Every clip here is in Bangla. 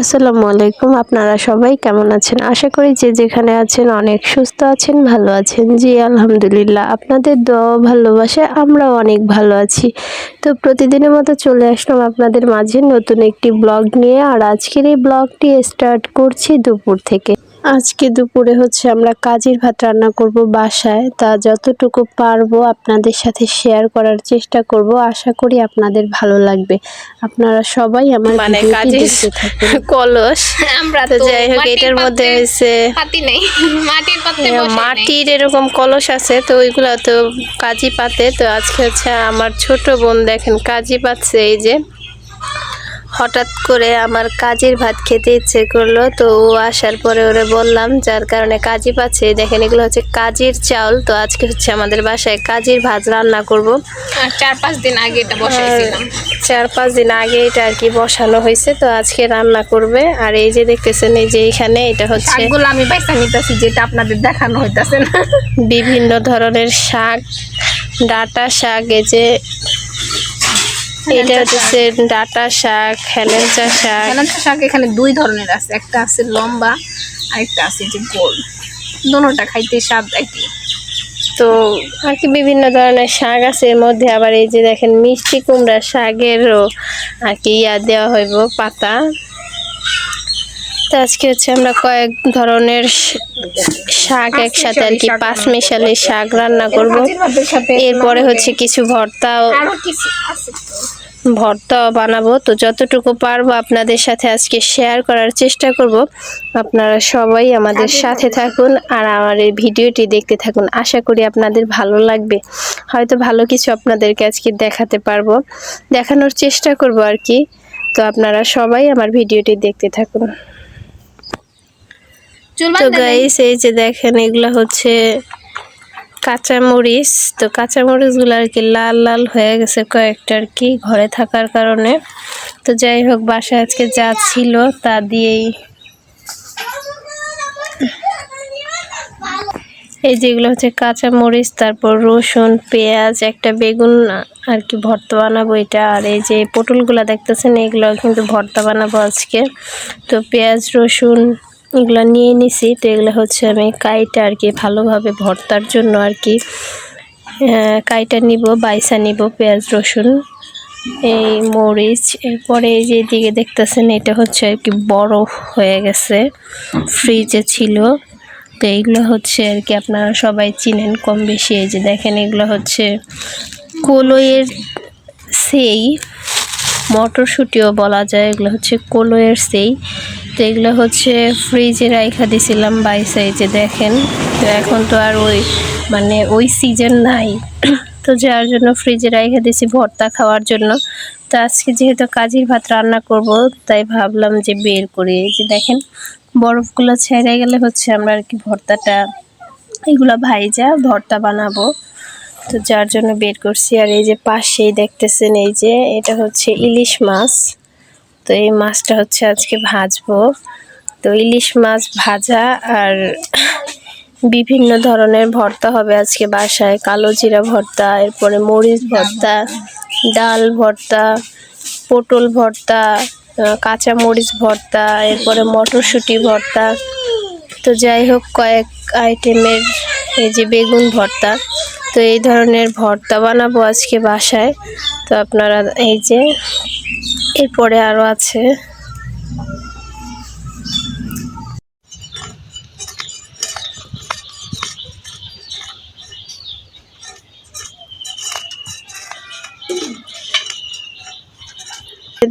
আসসালামু আলাইকুম, আপনারা সবাই কেমন আছেন? আশা করি যে যেখানে আছেন অনেক সুস্থ আছেন, ভালো আছেন। জি, আলহামদুলিল্লাহ, আপনাদের দোয়া ভালোবাসে আমরাও অনেক ভালো আছি। তো প্রতিদিনের মতো চলে আসলাম আপনাদের মাঝে নতুন একটি ব্লগ নিয়ে, আর আজকের এই ব্লগটি স্টার্ট করছি দুপুর থেকে। আজকে দুপুরে হচ্ছে আমরা কাজের ভাত রান্না করব বাসায়। তা যতটুকু পারব আপনাদের সাথে শেয়ার করার চেষ্টা করব। আশা করি আপনাদের ভালো লাগবে। আপনারা সবাই আমার মানে কাজের কলস। আমরা তো যাই হোক এটার মধ্যে হয়েছে পাতি নেই। মাটির পাত্রে হ্যাঁ, বসে মাটির এরকম কলস আছে তো ওইগুলো তো কাজি পাতে। তো আজকে হচ্ছে আমার ছোট বোন দেখেন কাজি পাচ্ছে এই যে। হঠাৎ করে আমার কাজির ভাত খেতে ইচ্ছে করল তো ও আসার পরে ওরে বললাম যার কারণে কাজি পাচ্ছে। দেখেন এগুলো হচ্ছে কাজির চাউল। তো আজকে হচ্ছে আমাদের বাসায় কাজির ভাত রান্না করব। আর চার পাঁচ দিন আগে এটা বসাইছিলাম। চার পাঁচ দিন আগে এটা আর কি বসানো হয়েছে তো আজকে রান্না করবে। আর এই যে দেখতেছেন এই যে এখানে এটা হচ্ছে শাকগুলো আমি নিতেছি যেটা আপনাদের দেখানো হইতাছে না। বিভিন্ন ধরনের শাক ডাটা শাক এই যে এটা হচ্ছে ডাটা শাক হেলেঞ্চা শাক। হেলেঞ্চা শাক এখানে দুই ধরনের আছে। একটা আছে লম্বা আর একটা আছে যে গোল। দোনোটা খাইতে স্বাদ একই তো আর কি বিভিন্ন ধরনের শাক আছে। এর মধ্যে আবার এই যে দেখেন মিষ্টি কুমড়া শাকেরও আর কি ইয়া দেওয়া হইব পাতা। তো আজকে হচ্ছে আমরা কয়েক ধরনের শাক একসাথে আর কি পাঁচ মিশালি শাক রান্না করব। এরপরে হচ্ছে কিছু ভর্তাও আরও কিছু আছে তো। ভর্তাও বানাবো। তো যতটুকু পারব আপনাদের সাথে আজকে শেয়ার করার চেষ্টা করব। আপনারা সবাই আমাদের সাথে থাকুন আর আমার এই ভিডিওটি দেখতে থাকুন। আশা করি আপনাদের ভালো লাগবে। হয়তো ভালো কিছু আপনাদেরকে আজকে দেখাতে পারব। দেখানোর চেষ্টা করব আর কি। তো আপনারা সবাই আমার ভিডিওটি দেখতে থাকুন। তো গাইস এই যে দেখেন এগুলো হচ্ছে কাঁচামরিচ। তো কাঁচামরিচগুলো আর কি লাল লাল হয়ে গেছে কয়েকটা আর কি ঘরে থাকার কারণে। তো যাই হোক বাসায় আজকে যা ছিল তা দিয়েই। এই যেগুলো হচ্ছে কাঁচামরিচ তারপর রসুন পেঁয়াজ একটা বেগুন আর কি ভর্তা বানাবো এটা। আর এই যে পটলগুলো দেখতেছেন এগুলো কিন্তু ভর্তা বানাবো আজকে। তো পেঁয়াজ রসুন এগুলো নিয়ে নিছি তো এগুলো হচ্ছে আমি কাইটা আর কি ভালোভাবে ভর্তার জন্য আর কি। কাইটা নিব, বাইসা নিব, পেঁয়াজ, রসুন, এই মরিচ। এরপরে এই যে দিকে দেখতেছেন, এটা হচ্ছে আর কি বরফ হয়ে গেছে, ফ্রিজে ছিল। তো এইগুলো হচ্ছে আর কি আপনারা সবাই চিনেন কম বেশি। এই যে দেখেন, এগুলো হচ্ছে কলইয়ের সেই, মটরশুঁটিও বলা যায়, এগুলো হচ্ছে কলইয়ের সেই। তো এগুলো হচ্ছে ফ্রিজে রাইখা দিছিলাম বাই সাইজে দেখেন। তো এখন তো আর ওই মানে ওই সিজন নাই। তো যার জন্য ফ্রিজে রাইখা দিছি ভর্তা খাওয়ার জন্য। তো আজকে যেহেতু কাজির ভাত রান্না করব, তাই ভাবলাম যে বের করি। যে দেখেন, বরফগুলো ছেড়ে গেলে হচ্ছে আমরা আর কি ভর্তাটা, এগুলো ভাইজা ভর্তা বানাবো। তো যার জন্য বের করছি। আর এই যে পাশেই দেখতেছেন, এই যে এটা হচ্ছে ইলিশ মাছ। তো এই মাছটা হচ্ছে আজকে ভাজবো। তো ইলিশ মাছ ভাজা আর বিভিন্ন ধরনের ভর্তা হবে আজকে বাসায়। কালো জিরা ভর্তা, এরপরে মরিচ ভর্তা, ডাল ভর্তা, পটল ভর্তা কাঁচা মরিচ ভর্তা, এরপরে মটরশুঁটি ভর্তা। তো যাই হোক, কয়েক আইটেমের এই যে বেগুন ভর্তা। তো এই ধরনের ভর্তা বানাবো আজকে বাসায়। তো আপনারা এই যে এরপরে আরও আছে।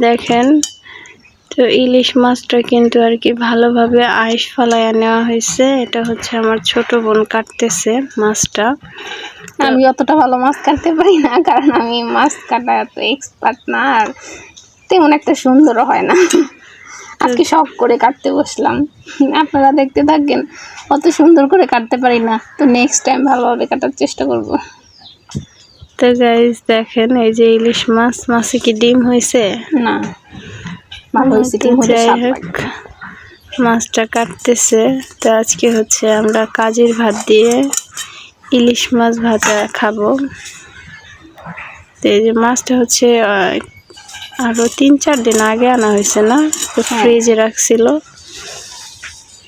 দেখেন, তো ইলিশ মাছটা কিন্তু আর কি ভালোভাবে আইস ফালাইয়া নেওয়া হয়েছে। এটা হচ্ছে আমার ছোট বোন কাটতেছে মাছটা। আমি অতটা ভালো মাছ কাটতে পারি না, কারণ আমি মাছ কাটা এত এক্সপার্ট না, আর তেমন একটা সুন্দরও হয় না। আজকে শখ করে কাটতে বসলাম। আপনারা দেখতে থাকেন অত সুন্দর করে কাটতে পারি না। তো নেক্সট টাইম ভালোভাবে কাটার চেষ্টা করব। তো গাইজ দেখেন এই যে ইলিশ মাছ মাছে কি ডিম হয়েছে? না ভালো হয়েছে ডিম হলে যাই হোক মাছটা কাটতেছে। তো আজকে হচ্ছে আমরা কাজের ভাত দিয়ে ইলিশ মাছ ভাজা খাব। তো এই যে মাছটা হচ্ছে আরও তিন চার দিন আগে আনা হয়েছে না? তো হ্যাঁ। ফ্রিজে রাখছিল।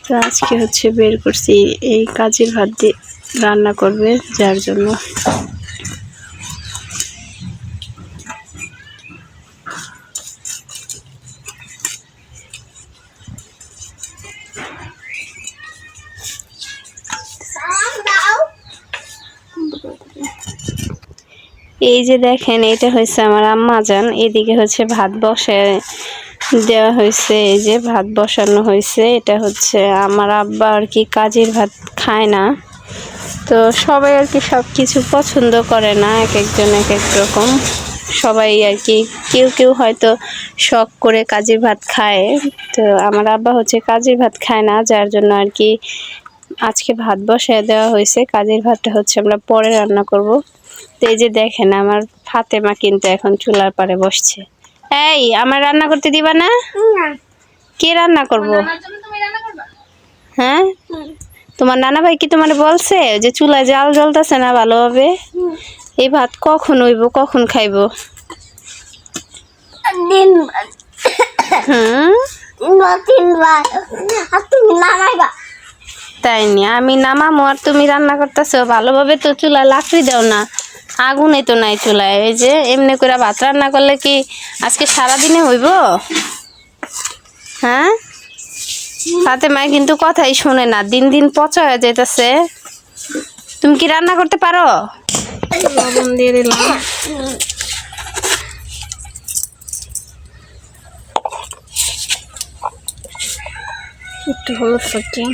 তো আজকে হচ্ছে বের করছি এই কাজের ভাত দিয়ে রান্না করবে যার জন্য। এই যে দেখেন, এটা হচ্ছে আমার আম্মা যান এদিকে হচ্ছে ভাত বসে দেওয়া হয়েছে, এই যে ভাত বসানো হয়েছে। এটা হচ্ছে আমার আব্বা আর কি কাজের ভাত খায় না। তো সবাই আর কি সব কিছু পছন্দ করে না, এক একজন এক এক রকম। সবাই আর কি, কেউ কেউ হয়তো শখ করে কাজের ভাত খায়। তো আমার আব্বা হচ্ছে কাজের ভাত খায় না, যার জন্য আর কি আজকে ভাত বসায় দেওয়া হয়েছে। কাজের ভাতটা হচ্ছে আমরা পরে রান্না করব। তো এই যে দেখেন, আমার ফাতেমা কিন্তু এখন চুলার পারে বসছে। এই, আমার রান্না করতে দিবা না? কে রান্না করব? হ্যাঁ? তোমার নানা ভাই কি তোমার বলছে যে চুলায় জাল জ্বলতেছে না ভালোভাবে? এই ভাত কখন হইব, কখন খাইবো? তুমি তাই নি, আমি নামামো আর তুমি রান্না করতেছো। ভালোভাবে তো চুলায় লাকড়ি দাও না। আগুনে তো নাই চুলায়। এই যে এমনি করে ভাত রান্না করলে কি আজকে সারাদিনে হইব? হ্যাঁ? তাতে মা কিন্তু কথাই শোনে না, দিন দিন পচা হয়ে যাইতেছে। তুমি কি রান্না করতে পারো? একটু হলুদ ফাটি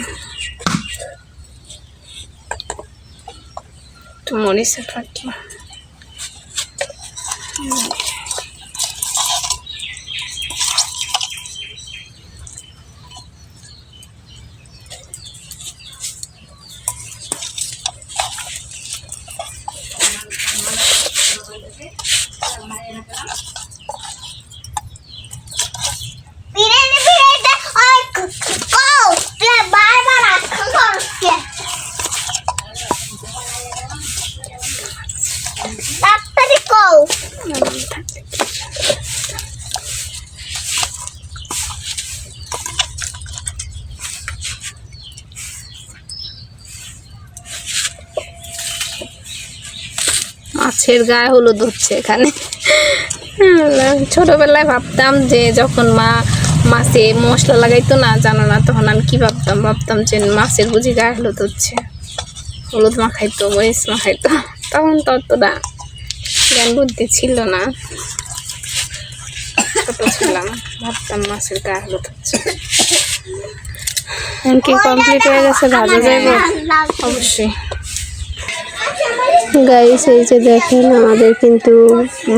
একটু মরিচের মাছের গায়ে হলুদ হচ্ছে এখানে। ছোটবেলায় ভাবতাম যে যখন মা মাছে মশলা লাগাইতো না জানো না তখন আমি কি ভাবতাম? ভাবতাম যে মাছের বুঝি গায়ে হলুদ হচ্ছে হলুদ মাখাইতো মরিচ মাখাইতো। তখন তো অতটা জ্ঞান বুদ্ধি ছিল না। ছোট ছিলাম ভাবতাম মাছের গায়ে হলুদ হচ্ছে এখন কি কমপ্লিট হয়ে গেছে? ভাজা অবশ্যই। গাইস, এই যে দেখেন, আমাদের কিন্তু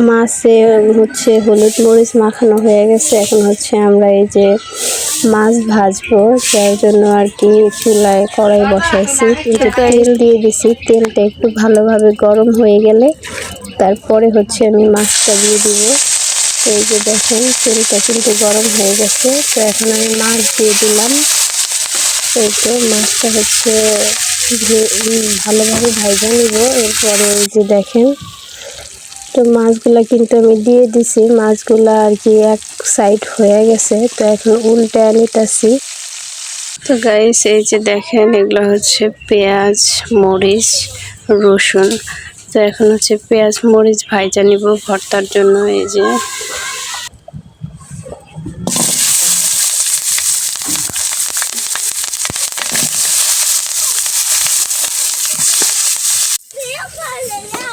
মাছে হচ্ছে হলুদ মরিচ মাখানো হয়ে গেছে। এখন হচ্ছে আমরা এই যে মাছ ভাজবো, যার জন্য আর কি চুলায় কড়াই বসাইছি। একটু তেল দিয়ে দিছি, তেলটা একটু ভালোভাবে গরম হয়ে গেলে তারপরে হচ্ছে আমি মাছটা দিয়ে দিব। এই যে দেখেন, তেলটা কিন্তু গরম হয়ে গেছে। তো এখন আমি মাছ দিয়ে দিলাম। এই তো মাছটা হচ্ছে ভালোভাবে ভাজা নিব। এরপরে ওই যে দেখেন, তো মাছগুলা কিন্তু আমি দিয়ে দিছি। মাছগুলা আর কি এক সাইড হয়ে গেছে। তো এখন উল্টে নিতেছি। তো গাইস এই যে দেখেন, এগুলো হচ্ছে পেঁয়াজ, মরিচ, রসুন। তো এখন হচ্ছে পেঁয়াজ, মরিচ ভাইজা নিব ভর্তার জন্য। এই যে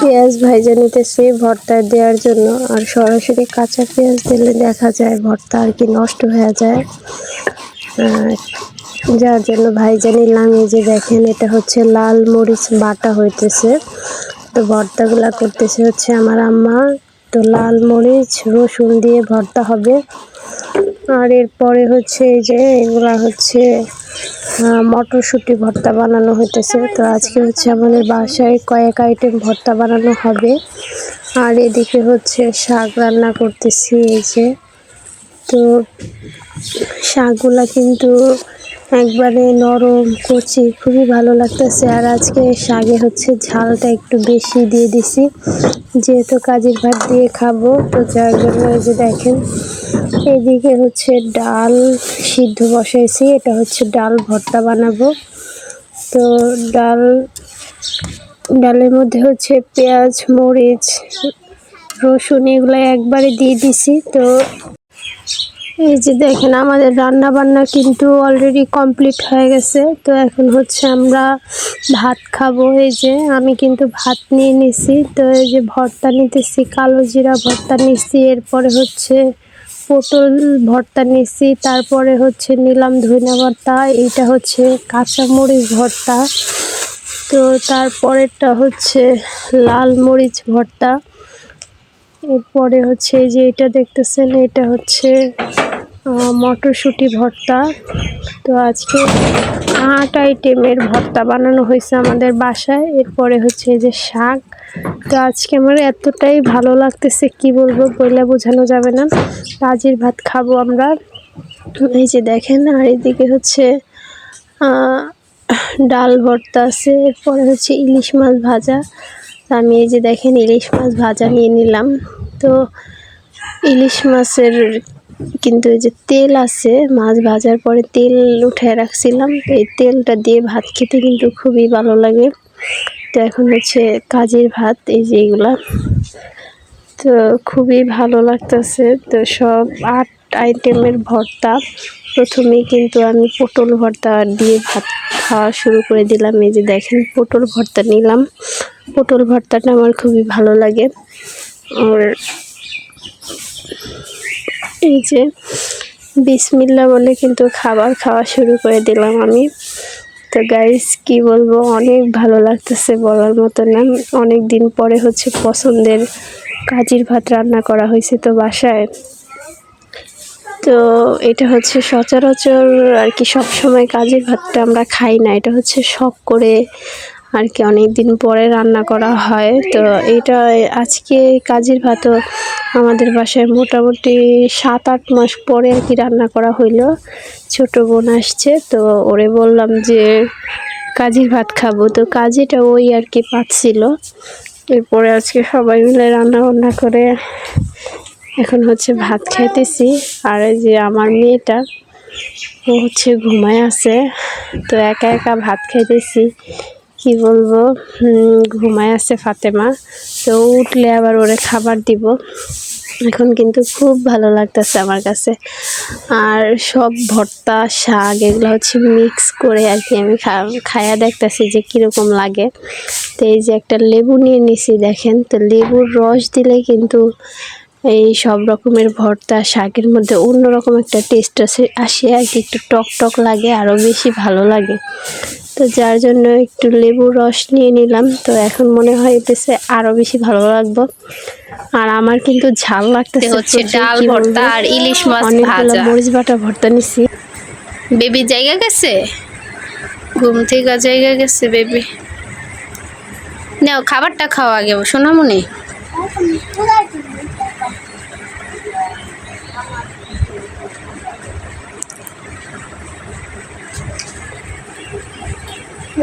পেঁয়াজ ভাজা নিতেছি ভর্তা দেওয়ার জন্য আর সরাসরি কাঁচা পেঁয়াজ দিলে দেখা যায় ভর্তা আর কি নষ্ট হয়ে যায়। যার জন্য ভাইজা নিলাম এই যে দেখেন, এটা হচ্ছে লাল মরিচ বাটা হইতেছে। তো ভর্তাগুলা করতেছে হচ্ছে আমার আম্মা। তো লাল মরিচ, রসুন দিয়ে ভর্তা হবে। আর এরপরে হচ্ছে এই যে এগুলা হচ্ছে মটরশুঁটি ভর্তা বানানো হইতেছে। তো আজকে হচ্ছে আমাদের বাসায় কয়েক আইটেম ভর্তা বানানো হবে। আর এদিকে হচ্ছে শাক রান্না করতেছি এই যে। তো শাকগুলা কিন্তু একবারে নরম কচি, খুবই ভালো লাগতেছে। আর আজকে শাগে হচ্ছে ঝালটা একটু বেশি দিয়ে দিছি। যেহেতু কাজের ভাত দিয়ে খাব, তো যার জন্য এই যে দেখেন, এদিকে হচ্ছে ডাল সিদ্ধ বসাইছি। এটা হচ্ছে ডাল ভর্তা বানাবো। তো ডাল, ডালের মধ্যে হচ্ছে পেঁয়াজ, মরিচ, রসুন, এগুলো একবারে দিয়ে দিছি। তো এই যে দেখেন, আমাদের রান্না বান্না কিন্তু অলরেডি কমপ্লিট হয়ে গেছে। তো এখন হচ্ছে আমরা ভাত খাব। এই যে আমি কিন্তু ভাত নিয়ে নিছি। তো এই যে ভর্তা নিতেছি, কালো জিরা ভর্তা নিছি, এরপরে হচ্ছে পটল ভর্তা নিছি, তারপরে হচ্ছে নিলাম ধনিয়া ভর্তা, এইটা হচ্ছে কাঁচা মরিচ ভর্তা। তো তারপরেরটা হচ্ছে লাল মরিচ ভর্তা। এরপরে হচ্ছে এই যে এটা দেখতেছেন, এটা হচ্ছে মটরশুঁটি ভর্তা। তো আজকে আট আইটেমের ভর্তা বানানো হয়েছে আমাদের বাসায়। এরপরে হচ্ছে এই যে শাক। তো আজকে আমার এতটাই ভালো লাগতেছে, কি বলব, বইলে বোঝানো যাবে না। কাজের ভাত খাব আমরা। এই যে দেখেন, আর এদিকে হচ্ছে ডাল ভর্তা আছে। এরপরে হচ্ছে ইলিশ মাছ ভাজা। তো আমি এই যে দেখেন, ইলিশ মাছ ভাজা নিয়ে নিলাম। তো ইলিশ মাছের কিন্তু এই যে তেল আছে, মাছ ভাজার পরে তেল উঠে রাখছিলাম। তো এই তেলটা দিয়ে ভাত খেতে কিন্তু খুবই ভালো লাগে। তো এখন হচ্ছে কাজের ভাত, এই যে এগুলা। তো খুবই ভালো লাগতেছে। তো সব আট আইটেমের ভর্তা। প্রথমেই কিন্তু আমি পটল ভর্তা দিয়ে ভাত খাওয়া শুরু করে দিলাম। এই যে দেখেন, পটল ভর্তা নিলাম। পটল ভর্তাটা আমার খুবই ভালো লাগে। আর এই যে বিসমিল্লা বলে কিন্তু খাবার খাওয়া শুরু করে দিলাম আমি। তো গাইস কি বলব, অনেক ভালো লাগতেছে বলার মতো না। অনেক দিন পরে হচ্ছে পছন্দের কাজির ভাত রান্না করা হয়েছে তো বাসায়। তো এটা হচ্ছে সচরাচর আর কি সব সময় কাজের ভাতটা আমরা খাই না। এটা হচ্ছে শখ করে আর কি অনেক দিন পরে রান্না করা হয়। তো এটা আজকে কাজের ভাতও আমাদের বাসায় মোটামুটি সাত, আট মাস পরে আর কি রান্না করা হইল। ছোট বোন আসছে, তো ওরে বললাম যে কাজের ভাত খাব। তো কাজীটা ওই আর কি পাচ্ছিল। এরপরে আজকে সবাই মিলে রান্না বান্না করে এখন হচ্ছে ভাত খাইতেছি। আর এই যে আমার মেয়েটা, ও হচ্ছে ঘুমায় আছে, তো একা একা ভাত খাইতেছি। কি বলব? ঘুমায় আছে ফাতেমা। তো উঠলে আবার ওরে খাবার দিব। এখন কিন্তু খুব ভালো লাগতেছে আমার কাছে। আর সব ভর্তা, শাক এগুলো হচ্ছে মিক্স করে আর কি আমি খায়া দেখতেছি যে কীরকম লাগে। তো এই যে একটা লেবু নিয়ে নিছি, দেখেন। তো লেবুর রস দিলে কিন্তু এই সব রকমের ভর্তা শাকের মধ্যে অন্যরকম একটা টেস্ট আসে আসে আর কি একটু টক টক লাগে আরও বেশি ভালো লাগে। তো যার জন্য একটু লেবুর রস নিয়ে নিলাম তো এখন মনে হয় এতেছে আরও বেশি ভালো লাগবে। আর আমার কিন্তু ঝাল লাগতেছে হচ্ছে ডাল ভর্তা আর ইলিশ মাছ ভাজা। মরিচ বাটা ভর্তা নিছি। বেবি জায়গা গেছে? ঘুম থেকে জায়গা গেছে বেবি। নাও খাবারটা খাওয়া আগে সোনামণি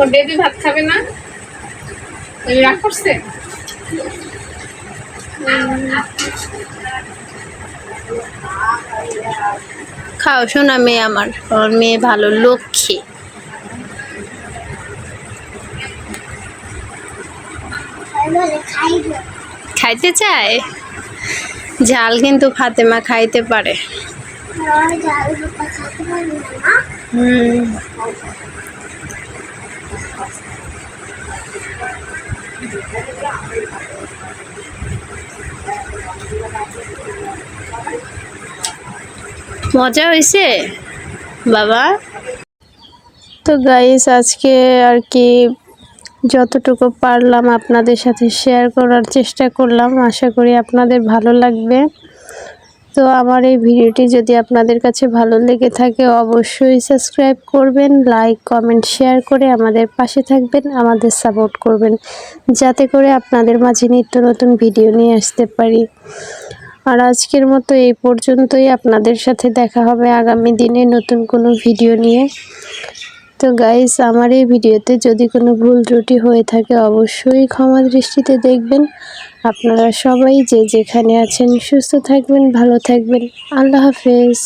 বেবি ভাত খাবে না? ওই রাগ করছে? খাও শোনা মেয়ে আমার। আমার মেয়ে ভালো লক্ষ্মী। খাইতে চায়? ঝাল কিন্তু ফাতেমা খাইতে পারে। হুম। মজা হয়েছে? বাবা? তো গাইস আজকে আর কি যতটুকু পারলাম আপনাদের সাথে শেয়ার করার চেষ্টা করলাম। আশা করি আপনাদের ভালো লাগবে। তো আমার এই ভিডিওটি যদি আপনাদের কাছে ভালো লেগে থাকে, অবশ্যই সাবস্ক্রাইব করবেন, লাইক, কমেন্ট, শেয়ার করে আমাদের পাশে থাকবেন, আমাদের সাপোর্ট করবেন, যাতে করে আপনাদের মাঝে নিত্য নতুন ভিডিও নিয়ে আসতে পারি। আর আজকের মতো এই পর্যন্তই। আপনাদের সাথে দেখা হবে আগামী দিনে নতুন কোনো ভিডিও নিয়ে। তো গাইস আমার এই ভিডিওতে যদি কোনো ভুল ত্রুটি হয়ে থাকে, অবশ্যই ক্ষমা দৃষ্টিতে দেখবেন। আপনারা সবাই যে যেখানে আছেন, সুস্থ থাকবেন, ভালো থাকবেন। আল্লাহ হাফেজ।